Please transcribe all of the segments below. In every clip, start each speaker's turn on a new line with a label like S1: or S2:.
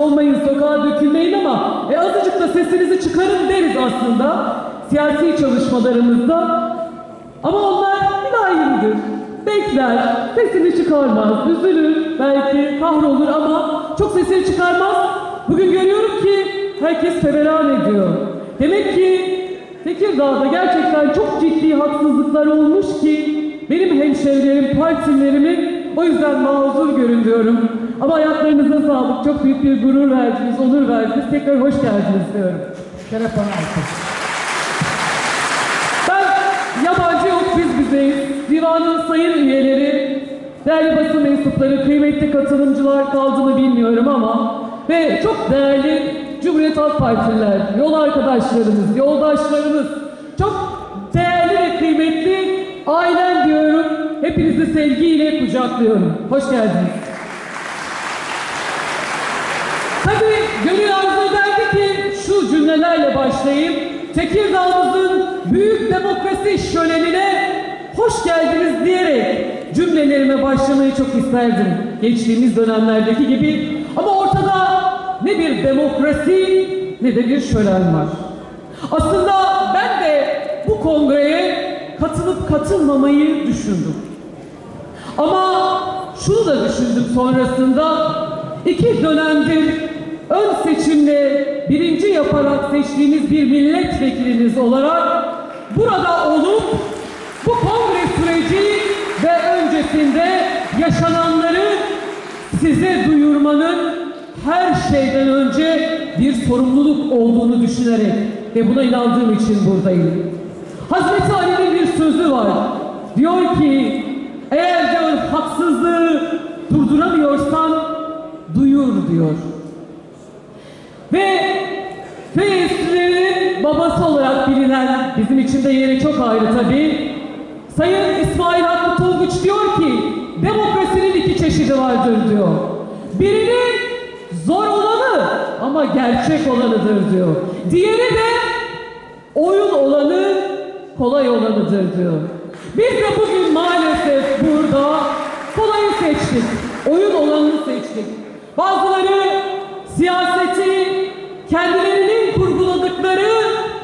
S1: olmayın, sokağa dökülmeyin ama e, azıcık da sesinizi çıkarın deriz aslında siyasi çalışmalarımızda. Ama onlar mülayimdir. Bekler, sesini çıkarmaz, üzülür, belki kahrolur ama çok sesini çıkarmaz. Bugün görüyorum ki herkes feveran ediyor. Demek ki Tekirdağ'da gerçekten çok ciddi haksızlıklar olmuş ki benim hemşehrilerim, partilerimin o yüzden mazur görün. Ama ayaklarınıza sağlık. Çok büyük bir gurur verdiniz, onur verdiniz. Tekrar hoş geldiniz diyorum.
S2: Şeref bana ait.
S1: Ben yabancı yok biz bizeyiz. Divanın sayın üyeleri, değerli basın mensupları, kıymetli katılımcılar kaldı mı bilmiyorum ama ve çok değerli Cumhuriyet Halk Partililer, yol arkadaşlarımız, yoldaşlarımız, çok değerli ve kıymetli ailem diyorum. Hepinizi sevgiyle kucaklıyorum. Hoş geldiniz. Tabii gönül arzu ederdi ki şu cümlelerle başlayayım. Tekirdağ'ımızın büyük demokrasi şölenine hoş geldiniz diyerek cümlelerime başlamayı çok isterdim. Geçtiğimiz dönemlerdeki gibi. Ama ortada ne bir demokrasi ne de bir şölen var. Aslında ben de bu kongreye katılıp katılmamayı düşündüm. Ama şunu da düşündüm sonrasında iki dönemdir ön seçimle birinci yaparak seçtiğiniz bir milletvekiliniz olarak burada olup bu kongre süreci ve öncesinde yaşananları size duyurmanın her şeyden önce bir sorumluluk olduğunu düşünerek ve buna inandığım için buradayım. Hazreti Ali'nin bir sözü var. Diyor ki eğer diyor haksızlığı durduramıyorsan duyur diyor. Ve Feyyizlilerin babası olarak bilinen bizim için de yeri çok ayrı tabii. Sayın İsmail Hakkı Tonguç diyor ki demokrasinin iki çeşidi vardır diyor. Birinin zor olanı ama gerçek olanıdır diyor. Diğeri de oyun olanı kolay olanıdır diyor. Biz de bugün maalesef burada kolayı seçtik. Oyun olanını seçtik. Bazıları siyaseti kendilerinin kurguladıkları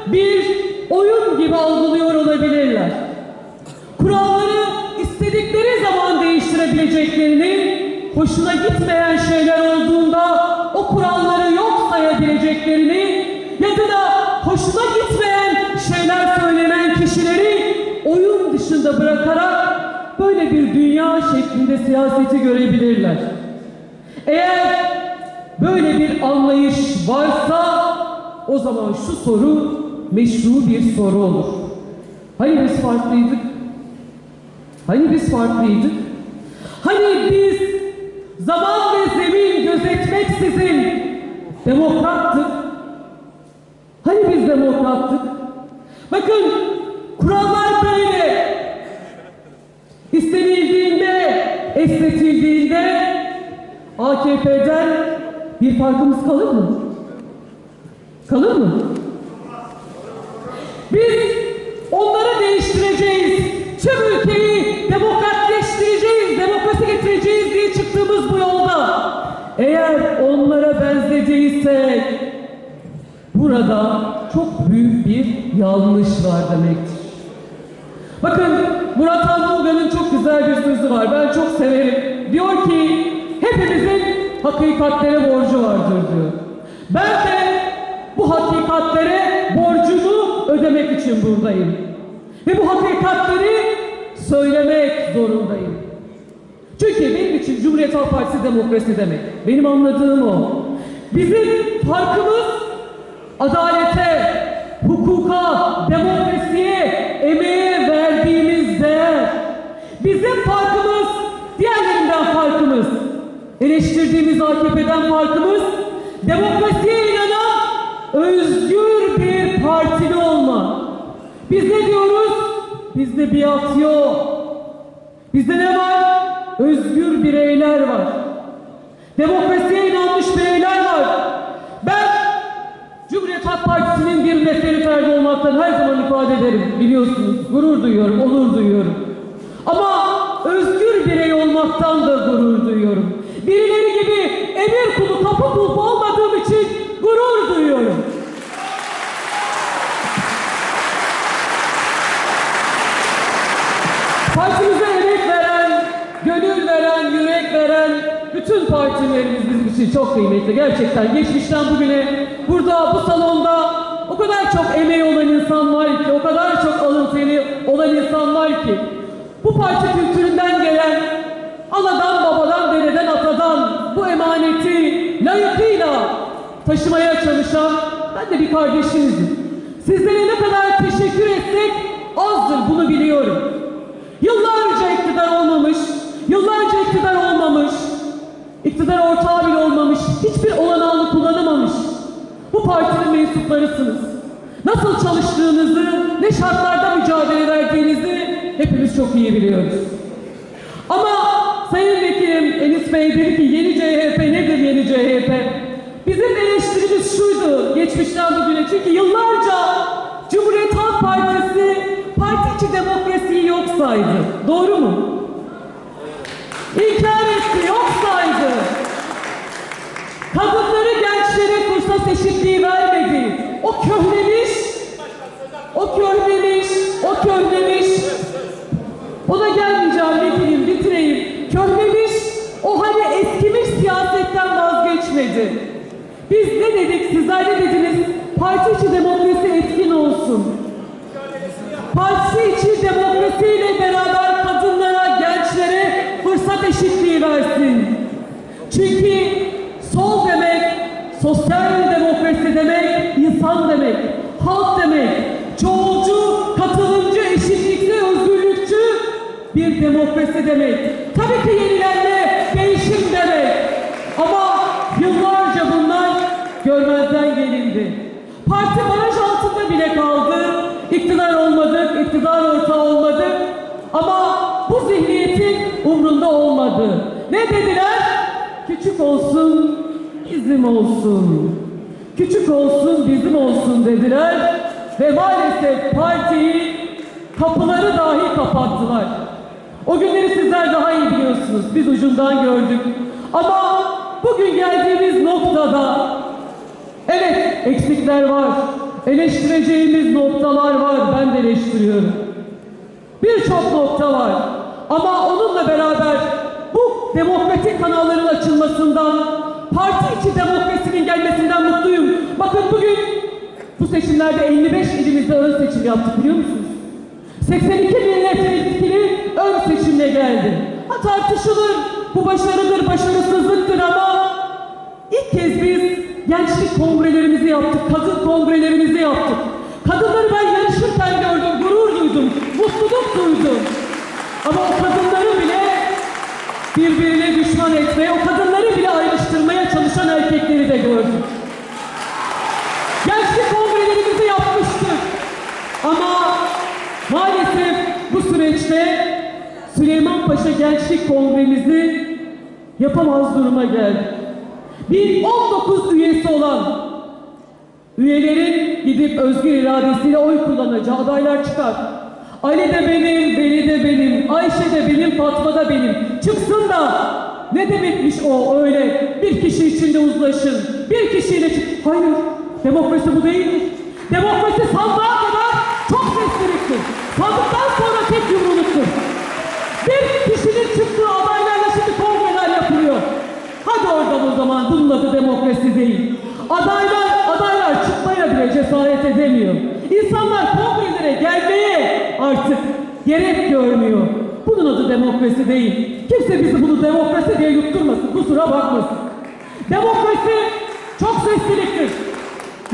S1: bir oyun gibi algılıyor olabilirler. Kuralları istedikleri zaman değiştirebileceklerini, hoşuna gitmeyen şeyler olduğunda o kuralları yok sayabileceklerini ya da hoşuna gitmeyen şeyler söylenen kişileri oyun dışında bırakarak böyle bir dünya şeklinde siyaseti görebilirler. Eğer böyle bir anlayış varsa o zaman şu soru meşru bir soru olur. Hani biz farklıydık? Hani biz farklıydık? Hani biz zaman ve zemin gözetmeksizin demokrattık? Hani biz demokrattık? Bakın kurallar böyle. İstenildiğinde, esnetildiğinde AKP'den bir farkımız kalır mı? Kalır mı? Biz onları değiştireceğiz. Tüm ülkeyi demokratleştireceğiz, demokrasi getireceğiz diye çıktığımız bu yolda. Eğer onlara benzediysek burada çok büyük bir yanlış var demektir. Bakın Murat Anmurgan'ın çok güzel bir sözü var. Ben çok severim. Diyor ki hepimizin hakikatlere borcu vardır diyor. Ben de bu hakikatlere borcumu ödemek için buradayım. Ve bu hakikatleri söylemek zorundayım. Çünkü benim için Cumhuriyet Halk Partisi demokrasi demek. Benim anladığım o. Bizim farkımız adalete, hukuka, demokrasiye, emeğe verdiğimiz değer. Bizim farkımız, diğerlerinden farkımız, eleştirdiğimiz AKP'den farkımız, demokrasiye inanan özgür bir partili olma. Biz ne diyoruz? Bizde biat yok. Bizde ne var? Özgür bireyler var. Demokrasiye inanmış bireyler var. Ben Cumhuriyet Halk Partisi'nin bir meferi ferdi olmaktan her zaman ifade ederim. Biliyorsunuz gurur duyuyorum, onur duyuyorum. Ama özgür birey olmaktan da gurur duyuyorum. Birileri gibi emir kulu kapı kulpu olmadığım için gurur duyuyorum. Partimize emek veren, gönül veren, yürek veren bütün partilerimiz bizim için çok kıymetli. Gerçekten geçmişten bugüne burada bu salonda o kadar çok emeği olan insan var ki, o kadar çok alın teri olan insan var ki bu parti kültüründen gelen anadan babadan dededen atadan bu emaneti layıkıyla taşımaya çalışan ben de bir kardeşinizim. Sizlere ne kadar teşekkür etsek azdır bunu biliyorum. Yıllarca iktidar olmamış, yıllarca iktidar olmamış, iktidar ortağı bile olmamış, hiçbir olanağını kullanamamış. Bu partinin mensuplarısınız. Nasıl çalıştığınızı, ne şartlarda mücadele verdiğinizi hepimiz çok iyi biliyoruz. Ama Sayın Vekilim Enis Bey dedi ki yeni CHP nedir yeni CHP? Bizim eleştirimiz şuydu geçmişten bugüne çünkü yıllarca Cumhuriyet Halk Partisi parti içi demokrasiyi yok saydı. Doğru mu? İnkar etti, yok saydı. Kadınları gençlere Biz ne dedik, sizler ne dediniz? Parti içi demokrasi etkin olsun. Partisi içi demokrasiyle beraber kadınlara, gençlere fırsat eşitliği versin. Çünkü sol demek, sosyal demokrasi demek, insan demek, halk demek, çoğulcu, katılımcı, eşitlikçi, özgürlükçü bir demokrasi demek. Tabii ki yenilenme, değişim demek. Ama yıllarca bunlar görmezden gelindi. Parti baraj altında bile kaldı. İktidar olmadık, iktidar ortağı olmadık. Ama bu zihniyetin umrunda olmadı. Ne dediler? Küçük olsun, bizim olsun. Küçük olsun, bizim olsun dediler. Ve maalesef partiyi kapıları dahi kapattılar. O günleri sizler daha iyi biliyorsunuz. Biz ucundan gördük. Ama bugün geldiğimiz noktada evet eksikler var. Eleştireceğimiz noktalar var. Ben de eleştiriyorum. Birçok nokta var. Ama onunla beraber bu demokratik kanalların açılmasından, parti içi demokrasinin gelmesinden mutluyum. Bakın bugün bu seçimlerde 55 ilimizde ön seçim yaptık biliyor musunuz? 82 milletvekili ön seçimle geldi. Ha tartışılır, bu başarıdır, başarısızlıktır ama ilk kez biz gençlik kongrelerimizi yaptık, kadın kongrelerimizi yaptık. Kadınları ben yarışırken gördüm, gurur duydum, mutluluk duydum. Ama o kadınları bile birbirine düşman etmeye, o kadınları bile ayrıştırmaya çalışan erkekleri de gördüm. Gençlik kongrelerimizi yapmıştık. Ama maalesef bu süreçte Süleymanpaşa Gençlik Kongremizi yapamaz duruma geldi. Bir 19 üyesi olan üyelerin gidip özgür iradesiyle oy kullanacağı adaylar çıkar. Ali de benim, Veli de benim, Ayşe de benim, Fatma da benim. Çıksın da ne demekmiş o öyle bir kişi içinde uzlaşın. Bir kişiyle çık. Hayır, demokrasi bu değildir. Demokrasi sandığa kadar çok sesliliktir. Sandıktan zaman bunun adı demokrasi değil. Adaylar, adaylar çıkmaya bile cesaret edemiyor. İnsanlar kongrelere gelmeye artık gerek görmüyor. Bunun adı demokrasi değil. Kimse bizi bunu demokrasi diye yutturmasın, kusura bakmasın. Demokrasi çok sesliliktir.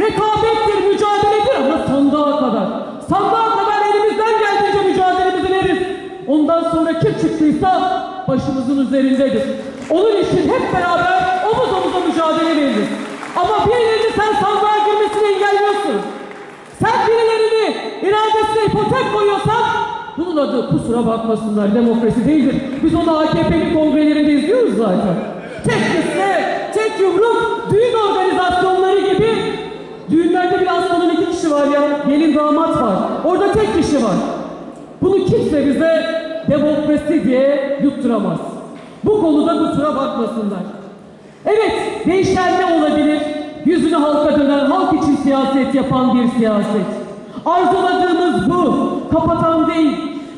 S1: Rekabettir, mücadeledir ama sandığa kadar. Sandığa kadar elimizden geldiğince mücadelemizi veririz. Ondan sonra kim çıktıysa başımızın üzerindedir. Onun için hep beraber omuz omuza mücadele veririz. Ama birilerini sen sandığa girmesini engelliyorsun. Sen birilerini iradesine ipotek koyuyorsan bunun adı kusura bakmasınlar demokrasi değildir. Biz onu AKP'nin kongrelerinde izliyoruz zaten. Tek liste, tek yumruk, düğün organizasyonları gibi düğünlerde bile aslanın iki kişi var ya. Gelin damat var. Orada tek kişi var. Bunu kimse bize demokrasi diye yutturamaz. Bu konuda kusura bakmasınlar. Evet, değişen olabilir? Yüzünü halka dönen, halk için siyaset yapan bir siyaset. Arzuladığımız bu. Kapatan değil.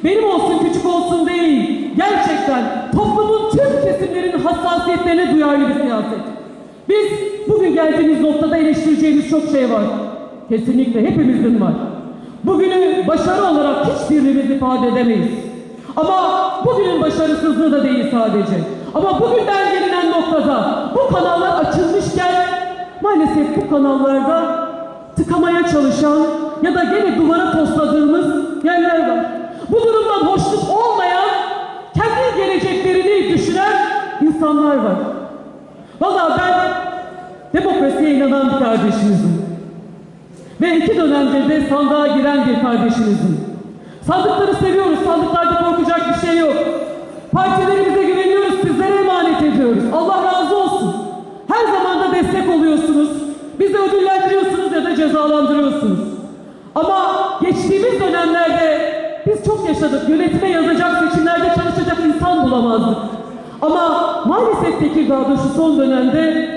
S1: Benim olsun, küçük olsun değil. Gerçekten toplumun tüm kesimlerinin hassasiyetlerine duyarlı bir siyaset. Biz bugün geldiğimiz noktada eleştireceğimiz çok şey var. Kesinlikle hepimizin var. Bugünü başarı olarak hiçbirimiz ifade edemeyiz. Ama bugünün başarısızlığı da değil sadece. Ama bugünden gelinen noktada bu kanallar açılmışken maalesef bu kanallarda tıkamaya çalışan ya da gene duvara tosladığımız yerler var. Bu durumdan hoşnut olmayan, kendi geleceklerini düşünen insanlar var. Vallahi ben demokrasiye inanan bir kardeşinizim. Ve iki dönemde de sandığa giren bir kardeşinizim. Sandıkları seviyoruz, sandıklarda korkacak bir şey yok. Partilerimize güveniyoruz, sizlere emanet ediyoruz. Allah razı olsun. Her zaman da destek oluyorsunuz. Bizi ödüllendiriyorsunuz ya da cezalandırıyorsunuz. Ama geçtiğimiz dönemlerde biz çok yaşadık. Yönetime yazacak, seçimlerde çalışacak insan bulamazdık. Ama maalesef Tekirdağ'da şu son dönemde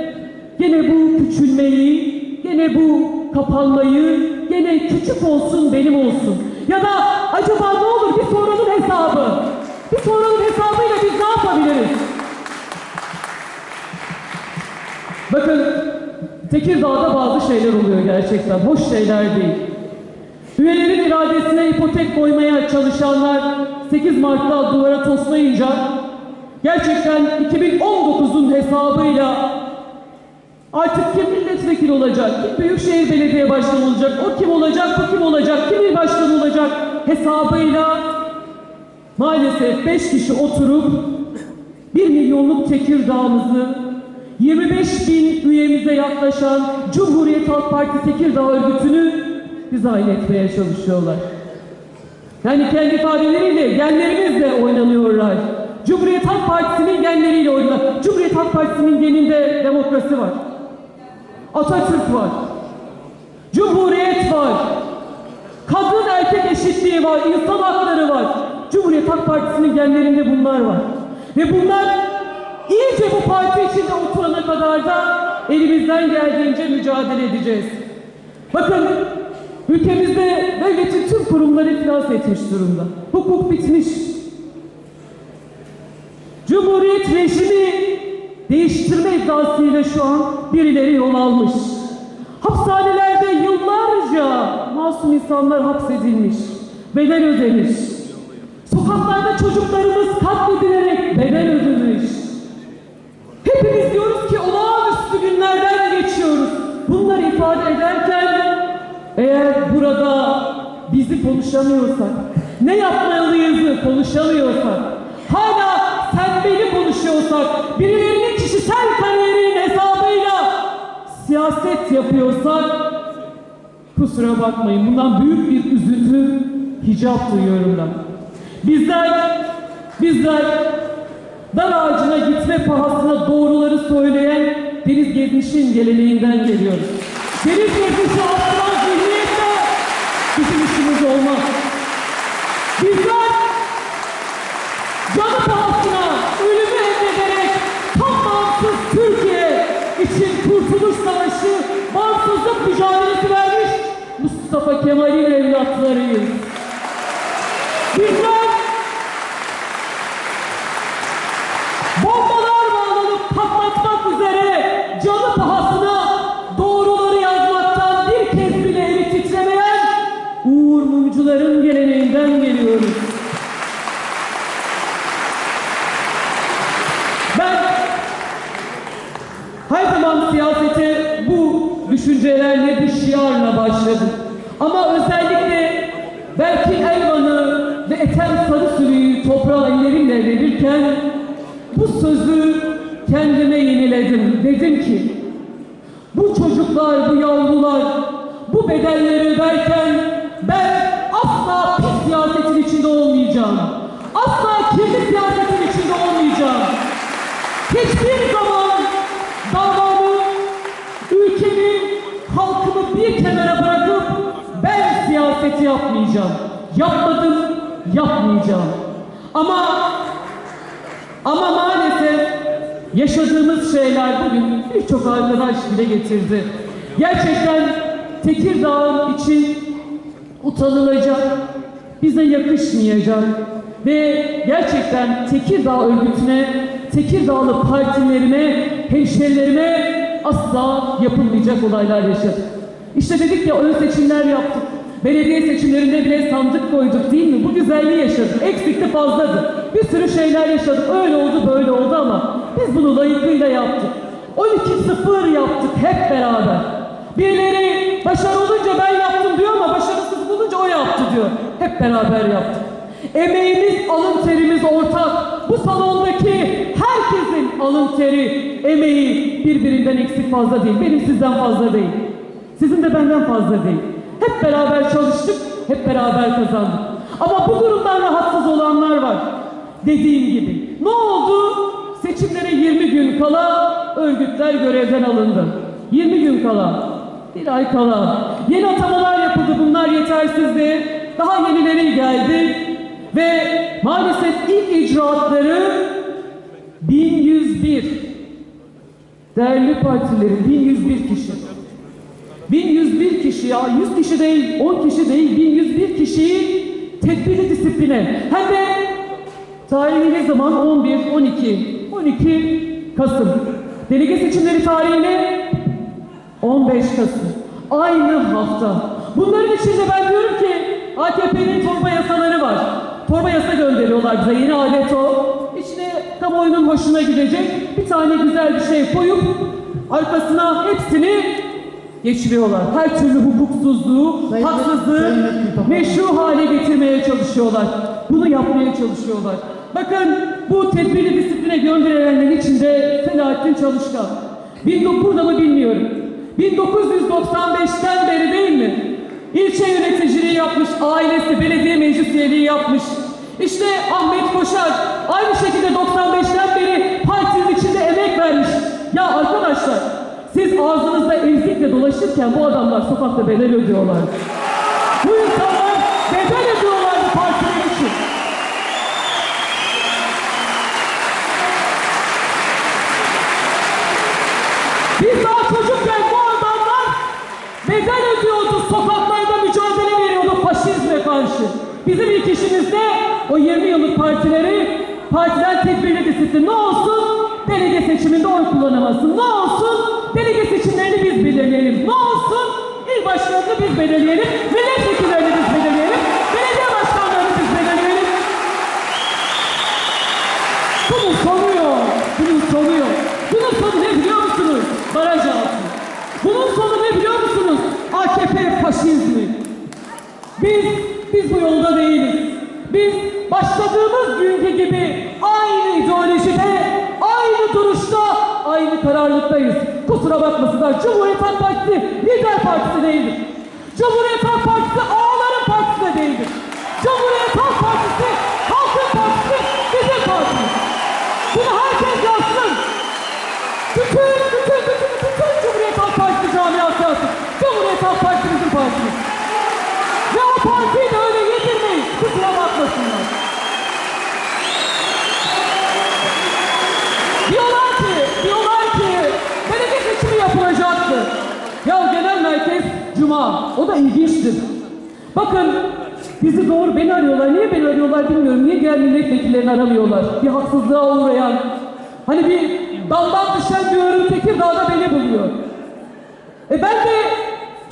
S1: gene bu küçülmeyi, gene bu kapanmayı, gene küçük olsun benim olsun. Ya da acaba ne olur bir sorunun hesabı. Bir sorunun hesabıyla biz ne yapabiliriz? Bakın Tekirdağ'da bazı şeyler oluyor gerçekten. Hoş şeyler değil. Üyelerin iradesine ipotek koymaya çalışanlar 8 Mart'ta duvara toslayınca gerçekten 2019'un hesabıyla artık kim milletvekili olacak, kim büyükşehir belediye başkanı olacak, o kim olacak, bu kim olacak, kim il başkanı olacak hesabıyla maalesef 5 kişi oturup 1 milyonluk Tekirdağ'ımızı 25 bin üyemize yaklaşan Cumhuriyet Halk Partisi Tekirdağ örgütünü dizayn etmeye çalışıyorlar. Yani kendi ifadeleriyle, genlerimizle oynanıyorlar. Cumhuriyet Halk Partisi'nin genleriyle oynuyorlar. Cumhuriyet Halk Partisi'nin geninde demokrasi var. Atatürk var. Cumhuriyet var. Kadın erkek eşitliği var, insan hakları var. Cumhuriyet Halk Partisi'nin genlerinde bunlar var. Ve bunlar iyice bu parti içinde oturana kadar da elimizden geldiğince mücadele edeceğiz. Bakın ülkemizde devletin tüm kurumları iflas etmiş durumda. Hukuk bitmiş. Cumhuriyet rejimi değiştirme iddiasıyla şu an birileri yol almış. Hapishanelerde yıllarca masum insanlar hapsedilmiş, bedel ödemiş. Sokaklarda çocuklarımız katledilerek bedel ödemiş. Hepimiz diyoruz ki olağanüstü günlerden geçiyoruz. Bunları ifade ederken eğer burada bizi konuşamıyorsak, ne yapmalıyızı konuşamıyorsak, hala sen beni konuşuyorsak, birilerinin kişisel kariyerinin hesabıyla siyaset yapıyorsak, kusura bakmayın bundan büyük bir üzüntü, hicap duyuyorum ben. Bizler, bizler dar ağacına gitme pahasına doğruları söyleyen Deniz Gezmiş'in geleneğinden geliyoruz. Deniz Gezmiş'i aslan zihniyetle bizim işimiz olmaz. Bizler Mustafa Kemal'in evlatlarıyız. Bizler bombalar bağlanıp patlatmak üzere canı pahasına doğruları yazmaktan bir kez bile eli titremeyen Uğur Mumcuların geleneğinden geliyoruz. Ben her zaman siyasete bu düşüncelerle, bu şiarla başladım. Ama özellikle belki Elvan'ı ve Ethem Sarısürü'yü toprağa ellerimle verirken bu sözü kendime yeniledim. Dedim ki bu çocuklar, bu yavrular bu bedelleri öderken ben asla pis siyasetin içinde olmayacağım. Asla kirli siyasetin içinde olmayacağım. Hiçbir siyaseti yapmayacağım. Yapmadım, yapmayacağım. Ama ama maalesef yaşadığımız şeyler bugün birçok arkadaş bile getirdi. Gerçekten Tekirdağ için utanılacak, bize yakışmayacak ve gerçekten Tekirdağ örgütüne, Tekirdağlı partilerine, hemşerilerime asla yapılmayacak olaylar yaşadık. İşte dedik ya ön seçimler yaptık. Belediye seçimlerinde bile sandık koyduk değil mi? Bu güzelliği yaşadık. Eksikti fazladı. Bir sürü şeyler yaşadık. Öyle oldu böyle oldu ama biz bunu layıkıyla yaptık. 12-0 yaptık hep beraber. Birileri başarı olunca ben yaptım diyor ama başarısız bulunca o yaptı diyor. Hep beraber yaptık. Emeğimiz, alın terimiz ortak. Bu salondaki herkesin alın teri, emeği birbirinden eksik fazla değil. Benim sizden fazla değil. Sizin de benden fazla değil. Hep beraber çalıştık, hep beraber kazandık. Ama bu durumdan rahatsız olanlar var. Dediğim gibi. Ne oldu? Seçimlere 20 gün kala örgütler görevden alındı. 20 gün kala, bir ay kala. Yeni atamalar yapıldı, bunlar yetersizdi. Daha yenileri geldi. Ve maalesef ilk icraatları 1101 değerli partilerin 1101 kişi. 1101 kişi ya 100 kişi değil 10 kişi değil 1101 kişiyi tedbirli disipline. Hem de tarihi ne zaman? 11 12 12 Kasım. Delege seçimleri tarihine 15 Kasım. Aynı hafta. Bunların içinde ben diyorum ki AKP'nin torba yasaları var. Torba yasa gönderiyorlar bize. Yeni adet o. İçine kamuoyunun hoşuna gidecek bir tane güzel bir şey koyup arkasına hepsini geçiriyorlar. Her türlü hukuksuzluğu,
S2: Sayın-
S1: haksızlığı
S2: Sayın
S1: meşru hale getirmeye çalışıyorlar. Bunu yapmaya çalışıyorlar. Bakın bu tedbirli disipline gönderilenlerin içinde Selahattin Çalışkan. 19 burada mı bilmiyorum. 1995'ten beri değil mi? İlçe yöneticiliği yapmış, ailesi belediye meclis üyeliği yapmış. İşte Ahmet Koşar aynı şekilde 95'ten beri partinin içinde emek vermiş. Ya arkadaşlar siz ağzınızda emzikle dolaşırken bu adamlar sokakta bedel ödüyorlar. Bu insanlar bedel ödüyorlar bu partiler için. Biz daha çocukken bu adamlar bedel ödüyordu, sokaklarda mücadele veriyordu faşizme karşı. Bizim ilk işimiz de o 20 yıllık partileri, partiden tedbirli disiplin. Ne olsun? Delege seçiminde oy kullanamasın. Ne olsun? Delege seçimlerini biz belirleyelim. Ne olsun? İl başkanını biz belirleyelim. Milletvekillerini biz belirleyelim. Belediye başkanlarını biz belirleyelim. Bunun sonu yok. Bunun sonu yok. Bunun sonu ne biliyor musunuz? Baraj altı. Bunun sonu ne biliyor musunuz? AKP faşizmi. Biz, biz bu yolda değiliz. Biz başladığımız günkü gibi aynı ideolojide, aynı duruşta, aynı kararlılıktayız. Kusura bakmasınlar. Cumhuriyet Halk Partisi lider partisi değildir. Cumhuriyet Halk Partisi ağaların partisi de değildir. Cumhuriyet Halk Partisi halkın partisi bizim partimiz. Bunu herkes yazsın. Bütün, bütün, bütün, bütün Cumhuriyet Halk Partisi camiası yazsın. Cumhuriyet Halk Partisi bizim partimiz. Ve o partiyi de öyle yedirmeyin. Kusura bakmasınlar. Diyorlar ki, diyorlar ki belediye seçimi yapılacaktı. Ya genel merkez Cuma. O da ilginçtir. Bakın bizi doğru beni arıyorlar. Niye beni arıyorlar bilmiyorum. Niye diğer milletvekillerini aramıyorlar? Bir haksızlığa uğrayan. Hani bir daldan düşen diyorum Tekirdağ'da beni buluyor. E ben de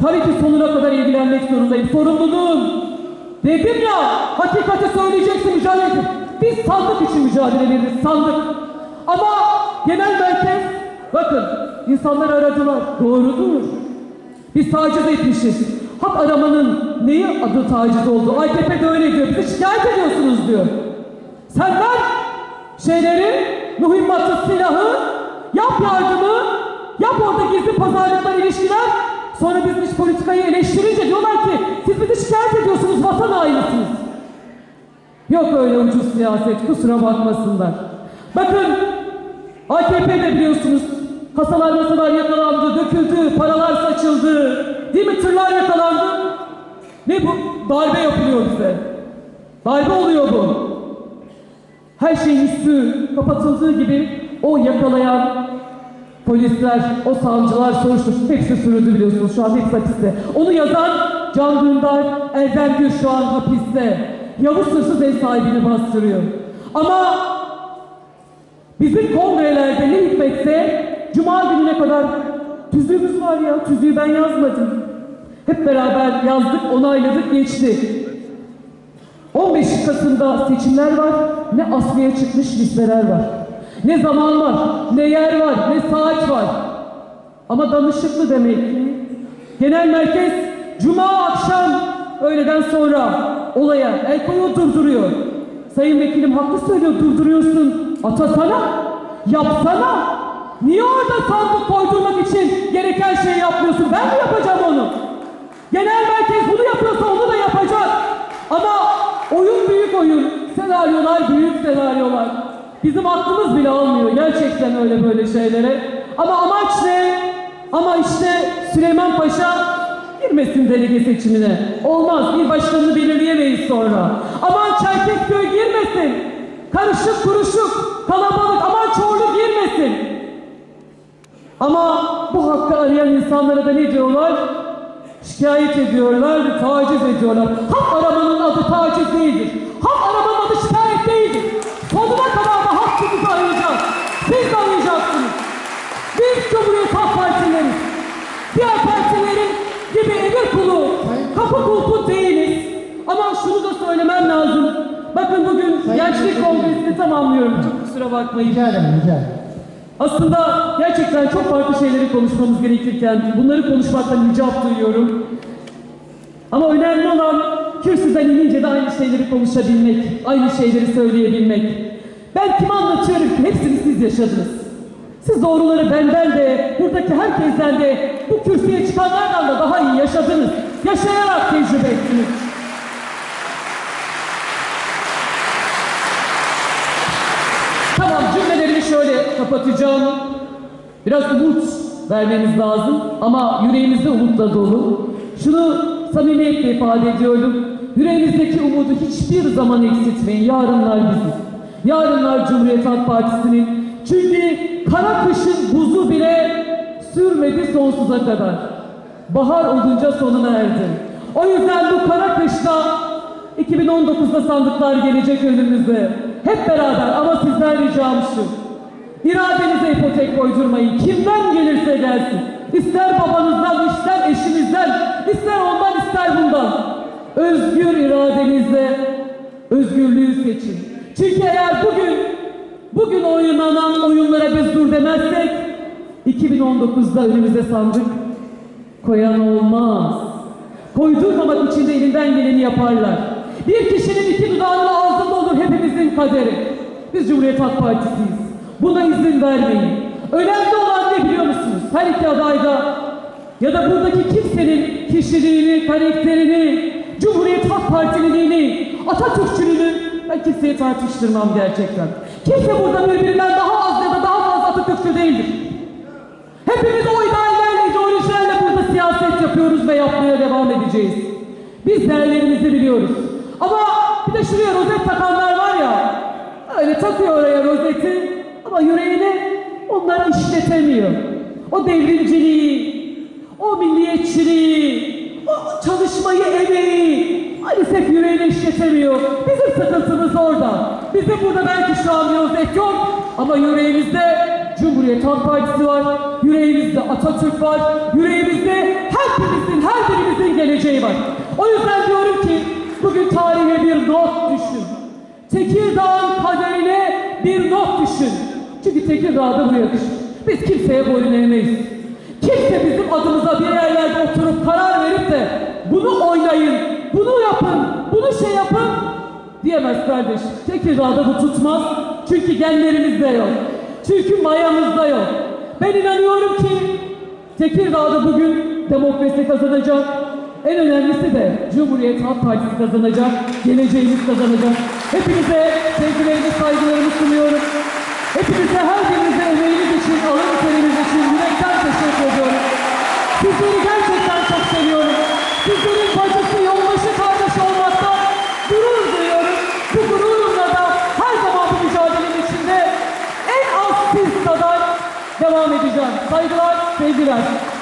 S1: tabii ki sonuna kadar ilgilenmek zorundayım. Sorumluluğum. Dedim ya, hakikati söyleyeceksin, mücadele edin. Biz sandık için mücadele ederiz, sandık. Ama genel merkez, bakın insanlar aradılar, doğrudur. Biz taciz etmişiz. Hak aramanın neyi adı taciz oldu? AKP de öyle diyor, bizi şikayet ediyorsunuz diyor. Sen ver şeyleri, mühimmatı, silahı, yap yardımı, yap orada gizli pazarlıklar, ilişkiler. Sonra biz dış politikayı eleştirince diyorlar ki siz bizi şikayet ediyorsunuz, vatan hainısiniz. Yok öyle ucuz siyaset, kusura bakmasınlar. Bakın AKP'de biliyorsunuz kasalar masalar yakalandı, döküldü, paralar saçıldı. Değil mi? Tırlar yakalandı. Ne bu? Darbe yapılıyor bize. Darbe oluyor bu. Her şeyin üstü kapatıldığı gibi o yakalayan polisler, o savcılar, soruşturma hepsi sürüldü biliyorsunuz. Şu an hepsi hapiste. Onu yazan Can Dündar, Erdem Gül şu an hapiste. Yavuz Hırsız ev sahibini bastırıyor. Ama bizim kongrelerde ne hikmetse Cuma gününe kadar tüzüğümüz var ya, tüzüğü ben yazmadım. Hep beraber yazdık, onayladık, geçti. 15 Kasım'da seçimler var, ne asliye çıkmış listeler var. Ne zaman var, ne yer var, ne saat var. Ama danışıklı demek ki. Genel merkez Cuma akşam öğleden sonra olaya el koyuyor durduruyor. Sayın vekilim haklı söylüyor durduruyorsun. Atasana, yapsana. Niye orada sandık koydurmak için gereken şeyi yapmıyorsun? Ben mi yapacağım onu? Genel merkez bunu yapıyorsa onu da yapacak. Ama oyun büyük oyun. Senaryolar büyük senaryolar. Bizim aklımız bile almıyor gerçekten öyle böyle şeylere. Ama amaç ne? Ama işte Süleyman Paşa girmesin delege seçimine. Olmaz. Bir başkanını belirleyemeyiz sonra. Aman Çerkezköy girmesin. Karışık kuruşuk, kalabalık, aman. Ama bu hakkı arayan insanlara da ne diyorlar? Şikayet ediyorlar, taciz ediyorlar. Hak aramanın adı taciz değildir. Hak aramanın adı şikayet değildir. Sonuna kadar da hakkınızı arayacağız. Siz de arayacaksınız. Biz Cumhuriyet Halk Partileriz. Diğer partilerin gibi emir kulu, kapı kulpu değiliz. Ama şunu da söylemem lazım. Bakın bugün Gençlik Kongresi'ni tamamlıyorum. Çok kusura bakmayın.
S2: Rica ederim, rica ederim.
S1: Aslında gerçekten çok farklı şeyleri konuşmamız gerekirken bunları konuşmaktan icap duyuyorum. Ama önemli olan kürsüden inince de aynı şeyleri konuşabilmek, aynı şeyleri söyleyebilmek. Ben kime anlatıyorum ki hepsini siz yaşadınız. Siz doğruları benden de, buradaki herkesten de, bu kürsüye çıkanlardan da daha iyi yaşadınız. Yaşayarak tecrübe ettiniz. Şöyle kapatacağım. Biraz umut vermemiz lazım ama yüreğimizde umutla dolu. Şunu samimiyetle ifade ediyorum. Yüreğimizdeki umudu hiçbir zaman eksiltmeyin. Yarınlar bizim. Yarınlar Cumhuriyet Halk Partisi'nin. Çünkü kara kışın buzu bile sürmedi sonsuza kadar. Bahar olunca sonuna erdi. O yüzden bu kara kışta 2019'da sandıklar gelecek önümüze. Hep beraber ama sizden ricam şu. İradenize ipotek koydurmayın. Kimden gelirse gelsin. İster babanızdan, ister eşinizden, ister ondan, ister bundan. Özgür iradenizle özgürlüğü seçin. Çünkü eğer bugün, bugün oynanan oyunlara biz dur demezsek, 2019'da önümüze sandık koyan olmaz. Koydurmamak için de elinden geleni yaparlar. Bir kişinin iki dudağının ağzında olur hepimizin kaderi. Biz Cumhuriyet Halk Partisi'yiz. Buna izin vermeyin. Önemli olan ne biliyor musunuz? Her iki adayda ya da buradaki kimsenin kişiliğini, karakterini, Cumhuriyet Halk Partililiğini, Atatürkçülüğünü ben kimseye tartıştırmam gerçekten. Kimse burada birbirinden daha az ya da daha fazla Atatürkçü değildir. Hepimiz o ideallerle, ideolojilerle burada siyaset yapıyoruz ve yapmaya devam edeceğiz. Biz değerlerimizi biliyoruz. Ama bir de şuraya rozet takanlar var ya, öyle takıyor oraya rozeti ama yüreğine onlar işletemiyor. O devrimciliği, o milliyetçiliği, o çalışmayı, emeği maalesef yüreğine işletemiyor. Bizim sıkıntımız orada. Bizim burada belki şu an yok ama yüreğimizde Cumhuriyet Halk Partisi var, yüreğimizde Atatürk var, yüreğimizde hepimizin, her birimizin geleceği var. O yüzden diyorum ki bugün tarihe bir not düşün. Tekirdağ'ın kaderine bir not düşün. Çünkü Tekirdağ'da bu yakışır. Biz kimseye boyun eğmeyiz. Kimse bizim adımıza bir yerlerde oturup karar verip de bunu oynayın, bunu yapın, bunu şey yapın diyemez kardeş. Tekirdağ'da bu tutmaz. Çünkü genlerimizde yok. Çünkü mayamızda yok. Ben inanıyorum ki Tekirdağ'da bugün demokrasi kazanacak. En önemlisi de Cumhuriyet Halk Partisi kazanacak. Geleceğimiz kazanacak. Hepinize sevgilerimi, saygılarımı sunuyorum. Hepinize her birinize emeğiniz için, alın teriniz için yürekten teşekkür ediyorum. Sizleri gerçekten çok seviyorum. Sizlerin bacısı, yoldaşı, kardeş olmakta gurur duyuyorum. Bu gururumla da her zaman bu mücadelenin içinde en az siz Saygılar, sevgiler.